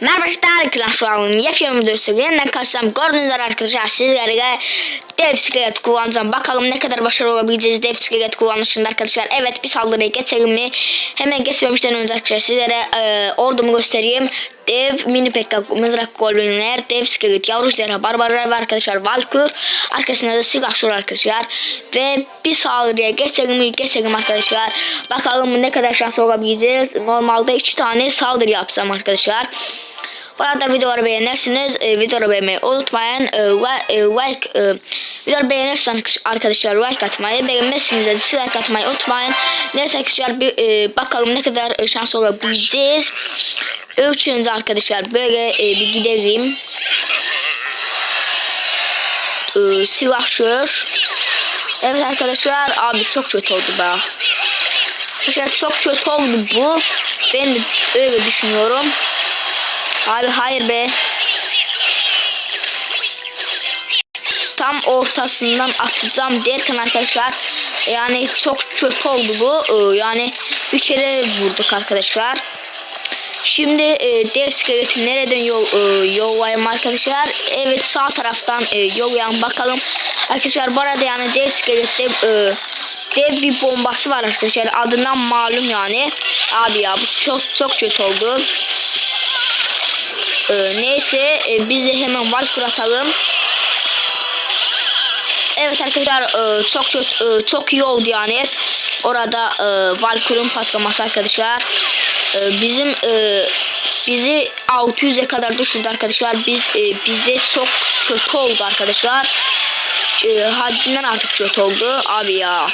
Merhaba arkadaşlar, Clash Royale'ın yepyeni videosu yeniden karşılaştım. Gördüğünüz üzere arkadaşlar sizlere dev skelet kullanacağım. Bakalım ne kadar başarılı olabileceğiz dev skelet kullanışında arkadaşlar. Evet bir saldırıya geçelim mi? Hemen geçmemişten önce arkadaşlar sizlere e, ordumu göstereyim. Dev mini pekka mızrak golbenler, dev skelet yavru barbarlar ve arkadaşlar valkür. Arkasında da silahşur arkadaşlar. Ve bir saldırıya geçelim? Geçelim arkadaşlar. Bakalım ne kadar şanslı olabileceğiz. Normalde iki tane saldırı yapsam arkadaşlar. Bu arada videoları beğenirsiniz. E, videoları beğenmeyi unutmayın. E, ve, e, like, e, videoları beğenirseniz arkadaşlar like atmayı, beğenmezseniz de dislike atmayı unutmayın. Neyse arkadaşlar bir, e, bakalım ne kadar e, şanslı olabileceğiz. Ölçünüz arkadaşlar böyle e, bir gidelim. E, silahşör. Evet arkadaşlar abi çok kötü oldu be. Arkadaşlar çok kötü oldu bu. Ben de öyle düşünüyorum. Abi hayır be. Tam ortasından atacağım derken arkadaşlar yani çok kötü oldu bu. Ee, Yani bir kere vurduk arkadaşlar. Şimdi e, dev skeleti nereden yol, e, yollayayım arkadaşlar? Evet sağ taraftan e, yollayalım bakalım. Arkadaşlar bu arada yani dev skelette e, dev bir bombası var arkadaşlar. Adından malum yani. Abi ya bu çok çok kötü oldu. Ee, neyse e, biz de hemen Valkyrie atalım. Evet arkadaşlar e, çok çok e, çok iyi oldu yani. Orada e, Valkyrie'nin patlaması arkadaşlar. E, bizim e, bizi 600'e kadar düşürdü arkadaşlar. Biz e, bizde çok kötü oldu arkadaşlar. E, haddinden artık kötü oldu abi ya.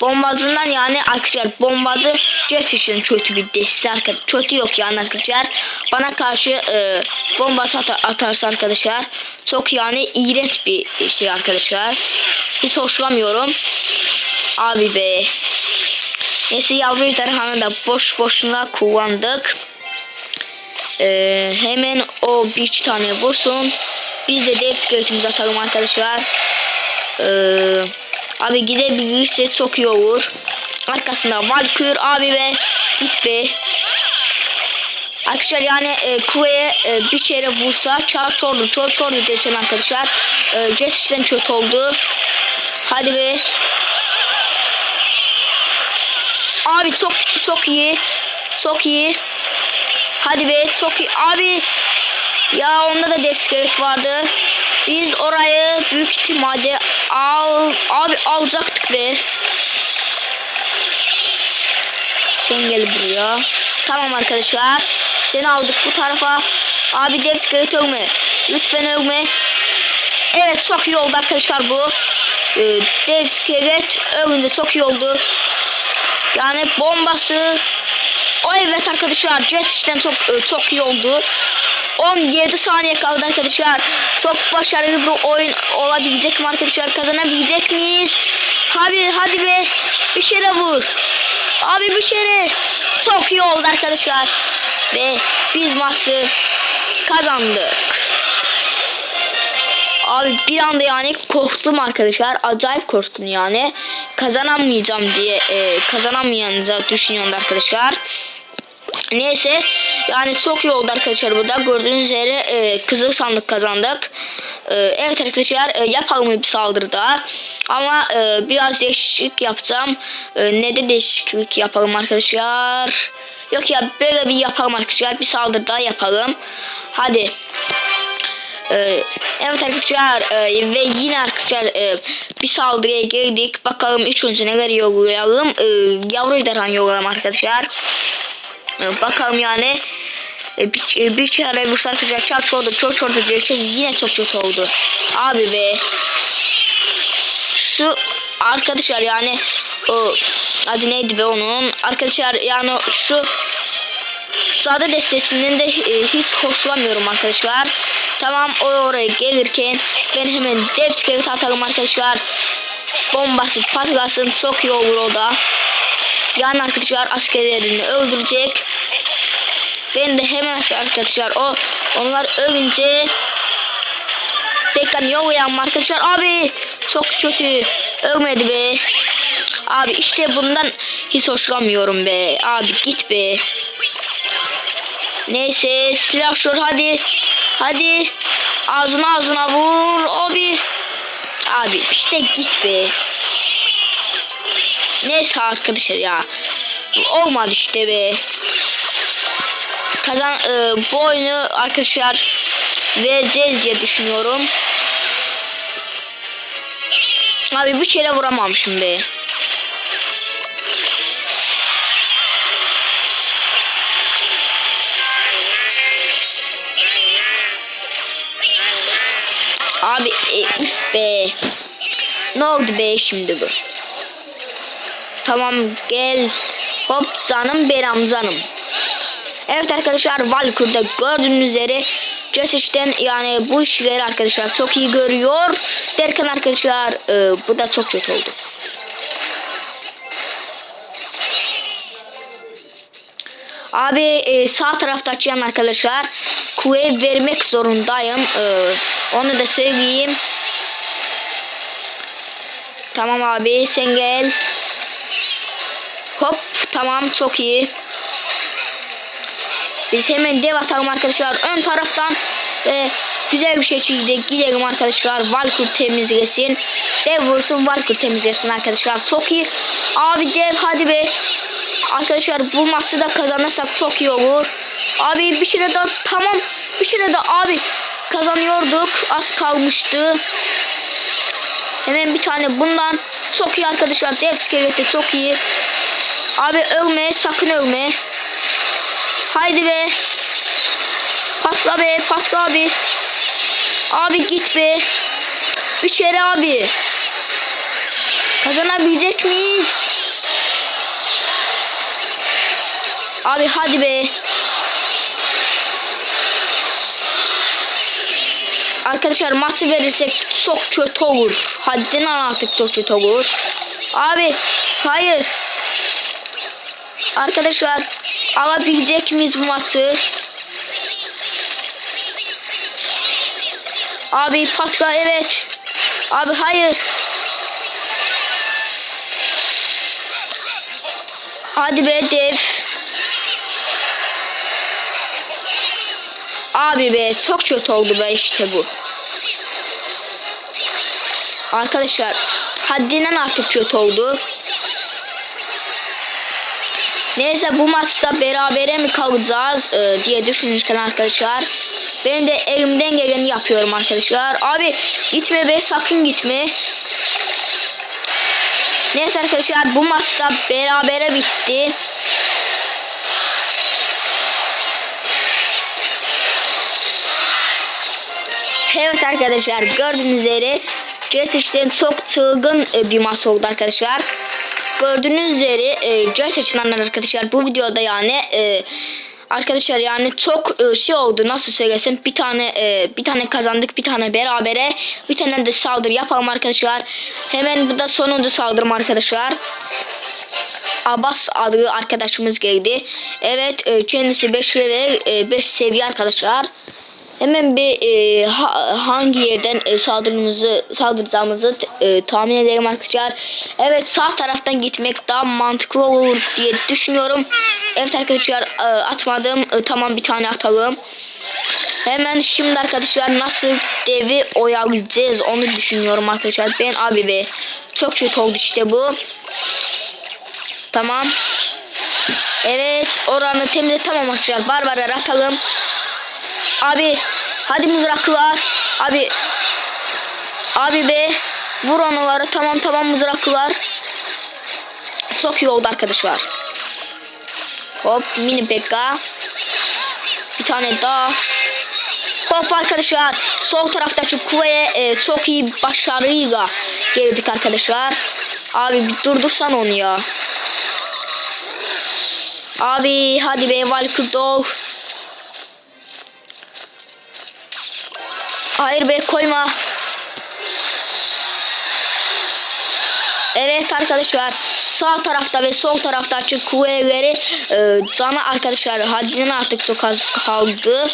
Bombacından yani arkadaşlar bombacı Jess için kötü bir desti arkadaşlar. Kötü yok yani arkadaşlar. Bana karşı e, bombası atar, atarsa arkadaşlar çok yani iğrenç bir şey arkadaşlar. Hiç hoşlanmıyorum. Abi be. Neyse yavru ejderhanı da boş boşuna kullandık. Ee, hemen o bir iki tane vursun. Biz de dev skeletimizi atalım arkadaşlar. Eee Abi gidebilirse çok iyi olur. Arkasında Valkür abi ve git be. Arkadaşlar yani e, kuleye e, bir kere vursa çar çordu çor çordu geçen arkadaşlar. E, Jessic'den kötü oldu. Hadi be. Abi çok çok iyi. Çok iyi. Hadi be çok iyi. Abi ya onda da dev vardı. Biz orayı büyük ihtimalle al abi alacaktık be. Sen gel buraya. Tamam arkadaşlar. Seni aldık bu tarafa. Abi dev skelet ölme. Lütfen ölme. Evet çok iyi oldu arkadaşlar bu. Ee, dev skelet ölünce çok iyi oldu. Yani bombası. O evet arkadaşlar jet işten çok e, çok iyi oldu. 17 saniye kaldı arkadaşlar. Çok başarılı bir oyun olabilecek mi arkadaşlar? Kazanabilecek miyiz? Hadi hadi be. Bir kere vur. Abi bir kere. Çok iyi oldu arkadaşlar. Ve biz maçı kazandık. Abi bir anda yani korktum arkadaşlar. Acayip korktum yani. Kazanamayacağım diye e, kazanamayacağınızı düşünüyorum arkadaşlar. Neyse yani çok iyi oldu arkadaşlar burada gördüğünüz üzere e, kızıl sandık kazandık. E, evet arkadaşlar e, yapalım bir saldırı daha. Ama e, biraz değişiklik yapacağım. E, ne de değişiklik yapalım arkadaşlar. Yok ya böyle bir yapalım arkadaşlar. Bir saldırı daha yapalım. Hadi. Ee, evet arkadaşlar e, ve yine arkadaşlar e, bir saldırıya girdik. Bakalım önce neler yollayalım. E, yavru ejderhan yollayalım arkadaşlar. E, bakalım yani. E, bir, e, bir kere vursa arkadaşlar çok oldu çok oldu diye şey yine çok kötü oldu. Abi be. Şu arkadaşlar yani o adı neydi be onun arkadaşlar yani şu Sade destesinden de e, hiç hoşlanmıyorum arkadaşlar. Tamam o oraya gelirken ben hemen dev atalım arkadaşlar. Bombası patlasın çok iyi olur o da. Yani arkadaşlar askerlerini öldürecek. Ben de hemen arkadaşlar o onlar ölünce tekrar yollayan arkadaşlar abi çok kötü ölmedi be. Abi işte bundan hiç hoşlanmıyorum be. Abi git be. Neyse silahşör hadi. Hadi. Ağzına ağzına vur abi. Abi işte git be. Neyse arkadaşlar ya. Olmadı işte be. Kazan e, bu oyunu arkadaşlar vereceğiz diye düşünüyorum. Abi bir kere vuramamışım be. Abi e, üf be. Ne oldu be şimdi bu? Tamam gel. Hop canım beram canım. Evet arkadaşlar Valkyr'da gördüğünüz üzere Jessic'ten yani bu işleri arkadaşlar çok iyi görüyor. Derken arkadaşlar e, bu da çok kötü oldu. Abi e, sağ tarafta açan arkadaşlar kuvve vermek zorundayım. E, onu da söyleyeyim. Tamam abi sen gel. Hop tamam çok iyi. Biz hemen dev atalım arkadaşlar. Ön taraftan ve güzel bir şekilde gidelim arkadaşlar. Valkyr temizlesin. Dev vursun Valkyr temizlesin arkadaşlar. Çok iyi. Abi dev hadi be. Arkadaşlar bu maçı da kazanırsak çok iyi olur. Abi bir şey daha tamam. Bir şey daha abi kazanıyorduk. Az kalmıştı. Hemen bir tane bundan. Çok iyi arkadaşlar. Dev skeleti çok iyi. Abi ölme sakın ölme. Haydi be. Pasla be pasla abi. Abi git be. Üç kere abi. Kazanabilecek miyiz? Abi hadi be. Arkadaşlar maçı verirsek çok kötü olur. Haddinden artık çok kötü olur. Abi hayır. Arkadaşlar alabilecek miyiz bu maçı? Abi patla evet. Abi hayır. Hadi be dev. Abi be çok kötü oldu be işte bu. Arkadaşlar haddinden artık kötü oldu. Neyse bu maçta berabere mi kalacağız e, diye düşünürken arkadaşlar. Ben de elimden geleni yapıyorum arkadaşlar. Abi gitme be sakın gitme. Neyse arkadaşlar bu maçta berabere bitti. Evet arkadaşlar gördüğünüz üzere Jesse'den çok çılgın e, bir maç oldu arkadaşlar. Gördüğünüz üzere e, Jesse açılanlar arkadaşlar bu videoda yani e, arkadaşlar yani çok e, şey oldu nasıl söylesem bir tane e, bir tane kazandık bir tane berabere bir tane de saldırı yapalım arkadaşlar. Hemen bu da sonuncu saldırım arkadaşlar. Abbas adlı arkadaşımız geldi. Evet e, kendisi 5 level 5 seviye arkadaşlar. Hemen bir e, ha, hangi yerden e, saldırımızı saldıracağımızı e, tahmin edelim arkadaşlar. Evet sağ taraftan gitmek daha mantıklı olur diye düşünüyorum. Evet arkadaşlar e, atmadım. E, tamam bir tane atalım. Hemen şimdi arkadaşlar nasıl devi oyalayacağız onu düşünüyorum arkadaşlar. Ben abi be çok kötü oldu işte bu. Tamam. Evet oranı temizle tamam arkadaşlar. Barbarar atalım. Abi hadi mızraklılar. Abi abi be vur onları tamam tamam mızraklılar. Çok iyi oldu arkadaşlar. Hop mini pekka. Bir tane daha. Hop arkadaşlar sol taraftaki kuvveye e, çok iyi başarıyla geldik arkadaşlar. Abi bir durdursan onu ya. Abi hadi be Valkyrie Hayır be koyma. Evet arkadaşlar sağ tarafta ve sol tarafta açık kuvvetleri e, canı arkadaşlar haddinden artık çok az kaldı.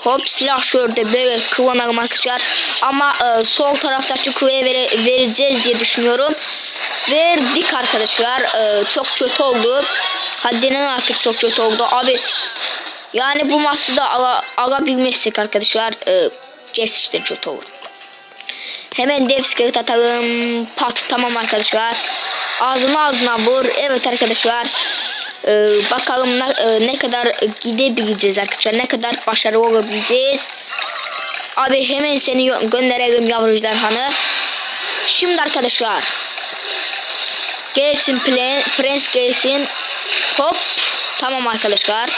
Hop silah şöyle böyle kullanalım arkadaşlar. Ama e, sol taraftaki kuvveye vere, vereceğiz diye düşünüyorum. verdik arkadaşlar. Ee, çok kötü oldu. Haddinden artık çok kötü oldu. Abi yani bu maçı da ala, alabilmezsek arkadaşlar e, gerçekten kötü olur. Hemen dev skirt atalım. Pat tamam arkadaşlar. Ağzına ağzına vur. Evet arkadaşlar. Ee, bakalım ne, e, ne kadar gidebileceğiz arkadaşlar. Ne kadar başarılı olabileceğiz. Abi hemen seni gönderelim yavru ejderhanı. Şimdi arkadaşlar. Gelsin plan, prens gelsin. Hop. Tamam arkadaşlar.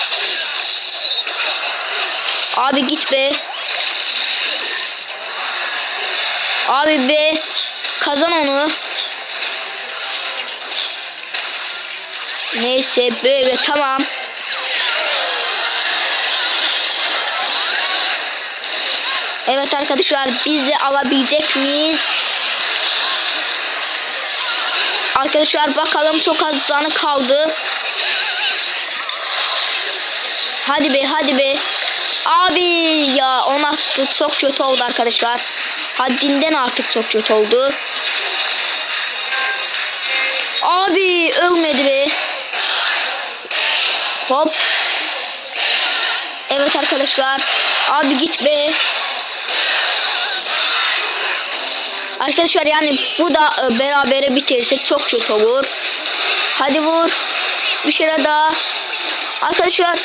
Abi git be. Abi be. Kazan onu. Neyse böyle tamam. Evet arkadaşlar biz de alabilecek miyiz? Arkadaşlar bakalım çok az zanı kaldı. Hadi be hadi be. Abi ya on attı çok kötü oldu arkadaşlar. Haddinden artık çok kötü oldu. Abi ölmedi be. Hop. Evet arkadaşlar. Abi git be. Arkadaşlar yani bu da e, berabere bitirsek çok kötü olur. Hadi vur. Bir kere daha. Arkadaşlar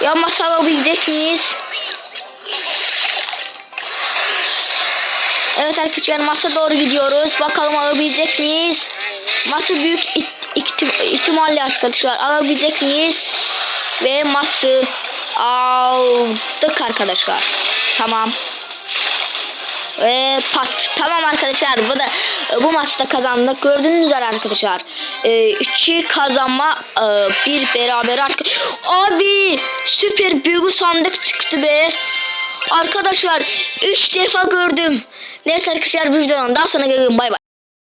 ya masa alabilecek miyiz? Evet arkadaşlar masa doğru gidiyoruz. Bakalım alabilecek miyiz? Masa büyük ihtimalle arkadaşlar alabilecek miyiz? Ve maçı aldık arkadaşlar. Tamam. Ve pat. Tamam arkadaşlar bu da bu maçta kazandık. Gördüğünüz üzere arkadaşlar. E, iki kazanma e, bir beraber arka Abi süper büyük sandık çıktı be. Arkadaşlar 3 defa gördüm. Neyse arkadaşlar bir videonun daha sonra gelirim bay bay.